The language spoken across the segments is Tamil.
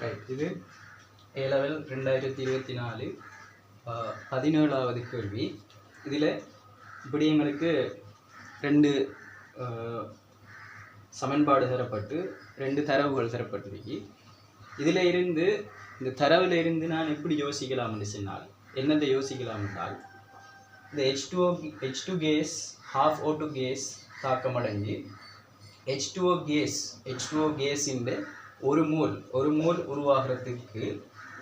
ரைட் இது ஏ லெவல் ரெண்டாயிரத்தி இருபத்தி நாலு பதினேழாவது கேள்வி இதில் இப்படி எங்களுக்கு ரெண்டு சமன்பாடு தரப்பட்டு ரெண்டு தரவுகள் தரப்பட்டிருக்கு இதில் இருந்து இந்த தரவில் இருந்து நான் எப்படி யோசிக்கலாம் சொன்னால் என்னத்தை யோசிக்கலாம் என்றால் இந்த H two H two gas half O two gas தாக்கமடைஞ்சு H two O gas H two O கேஸின் ஒரு மூல் ஒரு மூல் உருவாகிறதுக்கு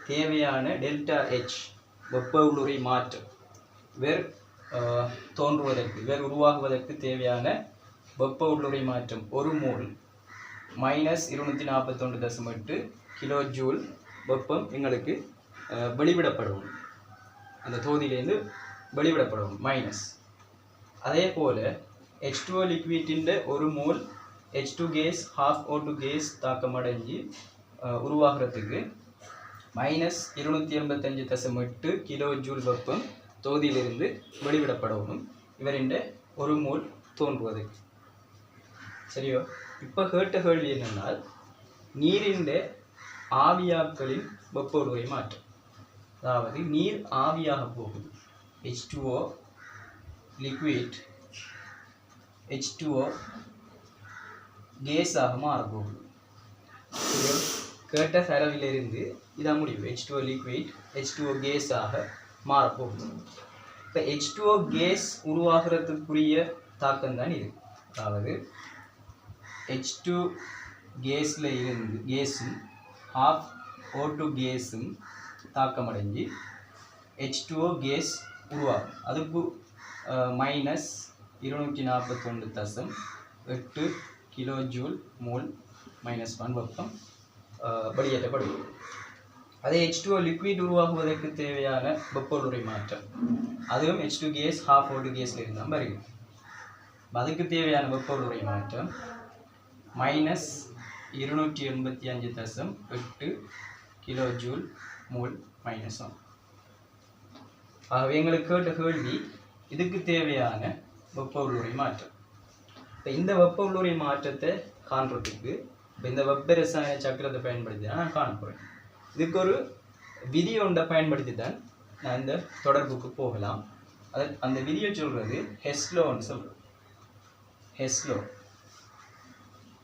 தேவையான டெல்டா ஹெச் வெப்ப உள்ளுரை மாற்றம். வேர் தோன்றுவதற்கு வேர் உருவாகுவதற்கு தேவையான வெப்ப உள்ளுறை மாற்றம் ஒரு மூல். மைனஸ் இருநூற்றி நாற்பத்தொன்று தசம் எட்டு கிலோ ஜூல் வெப்பம் எங்களுக்கு வெளிவிடப்படும். அந்த தொகுதியிலேருந்து வெளிவிடப்படும். மைனஸ். அதே போல் ஹெச் டூ லிக்விட்டின் ஒரு mole H two gas half O two gas தாக்கமடைஞ்சு அஹ், உருவாகிறதுக்கு மைனஸ் இருநூற்றி எண்பத்தஞ்சு தசம் எட்டு கிலோ ஜூல் வெப்பம் தொகுதியிலிருந்து வெளிவிடப்படணும். இவரின் ஒரு மோல் தோன்றுவது. சரியோ? இப்போ கேட்ட கேள்வி என்னென்னால் நீரின் ஆவியாக்களின் வெப்ப உருவை மாற்றம் அதாவது நீர் ஆவியாக போகுது. H two O liquid H two O கேஸாக மாறப்போகுது கேட்ட செலவிலிருந்து இதான் முடிவு H two O liquid H two O கேஸாக மாறப்போகுது இப்போ ஹெச் டூஓ கேஸ் உருவாகிறதுக்குரிய தாக்கம் தான் இது. அதாவது ஹெச் டூ கேஸில் இருந்து கேஸும் ஆஃப் ஓ டூ கேஸும் தாக்கமடைஞ்சு ஹெச் டூஓ கேஸ் உருவாகும். அதுக்கு மைனஸ் இருநூற்றி நாற்பத்தொன்று தசம் எட்டு kilo joule mole minus one வெப்பம் அஹ், அதே ஹெச் டூ லிக்விட் உருவாகுவதற்கு தேவையான வெப்பொருளை மாற்றம். அதுவும் ஹெச் டூ கேஸ் ஹாஃப் ஓட்டு கேஸில் இருந்தால் வருகிறது. அதுக்கு தேவையான வெப்பொருளை மாற்றம் மைனஸ் இருநூற்றி எண்பத்தி அஞ்சு தசம் எட்டு kilo joule mole minus one. ஆகவே எங்களுக்கு கேட்ட கேள்வி இதுக்கு தேவையான வெப்ப மாற்றம். இப்போ இந்த வெப்ப உள்ளுறை மாற்றத்தை காண்றதுக்கு இப்போ இந்த வெப்ப ரசாயன சக்கரத்தை பயன்படுத்தி தான் நான் காண போகிறேன் இதுக்கு ஒரு விதி ஒன்றை பயன்படுத்தி தான் நான் இந்த தொடர்புக்கு போகலாம். அது அந்த விதியை சொல்கிறது ஹெஸ்லோன்னு சொல்கிறது ஹெஸ்லோ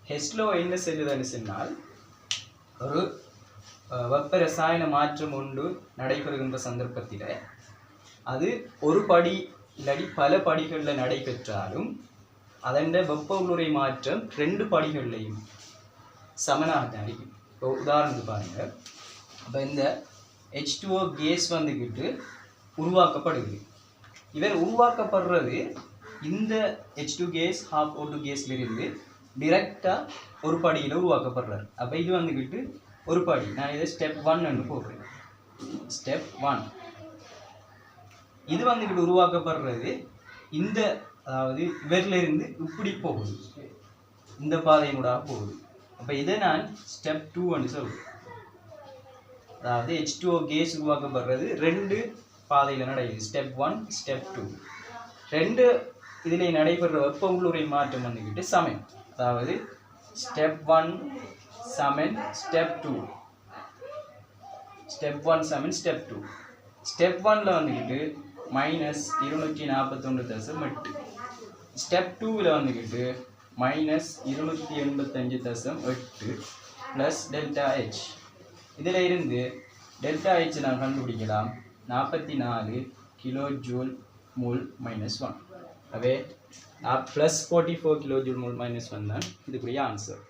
ஹெஸ்லோ என்ன செய்யுதுன்னு சொன்னால் ஒரு வெப்ப ரசாயன மாற்றம் ஒன்று நடைபெறுகின்ற சந்தர்ப்பத்தில் அது ஒரு படி இல்லாடி பல படிகளில் நடைபெற்றாலும் அதன் வெப்ப உள்ளுறை மாற்றம் ரெண்டு படிகள்லையும் சமனாக இப்போ உதாரணத்துக்கு பாருங்க. அப்போ இந்த ஹெச் டூஓ கேஸ் வந்துக்கிட்டு உருவாக்கப்படுது இவர் உருவாக்கப்படுறது இந்த H two gas half O two கேஸ்லேருந்து டிரெக்டாக ஒரு படியில் உருவாக்கப்படுறாரு. அப்போ இது வந்துக்கிட்டு ஒரு படி. நான் இதை ஸ்டெப் ஒன்னு போடுறேன். ஸ்டெப் ஒன் இது வந்துக்கிட்டு உருவாக்கப்படுறது இந்த அதாவது இவரிலிருந்து இப்படி போகுது. இந்த பாதையினூடாக போகுது. அப்போ இதை நான் ஸ்டெப் டூன்னு சொல்லுவேன் அதாவது ஹெச் டூஓ கேஸ் உருவாக்கப்படுறது ரெண்டு பாதையில் நடக்குது ஸ்டெப் ஒன் ஸ்டெப் டூ ரெண்டு இதில் நடைபெற்ற வெப்ப உள்ளுரை மாற்றம் வந்துக்கிட்டு சமன் அதாவது ஸ்டெப் ஒன் சமன் ஸ்டெப் டூ ஸ்டெப் ஒன் சமன் ஸ்டெப் டூ ஸ்டெப் ஒனில் வந்துக்கிட்டு மைனஸ் இருநூற்றி நாற்பத்தொன்று தசம் எட்டு ஸ்டெப் டூவில் வந்துக்கிட்டு மைனஸ் இருநூற்றி எண்பத்தஞ்சு தசம் எட்டு ப்ளஸ் டெல்டா ஹெச் இதில் இருந்து டெல்டா ஹெச் நான் கண்டுபிடிக்கலாம். நாற்பத்தி நாலு kilo joule mole minus one அவே plus forty four kilo joule mole minus one தான் இதுக்குரிய ஆன்சர்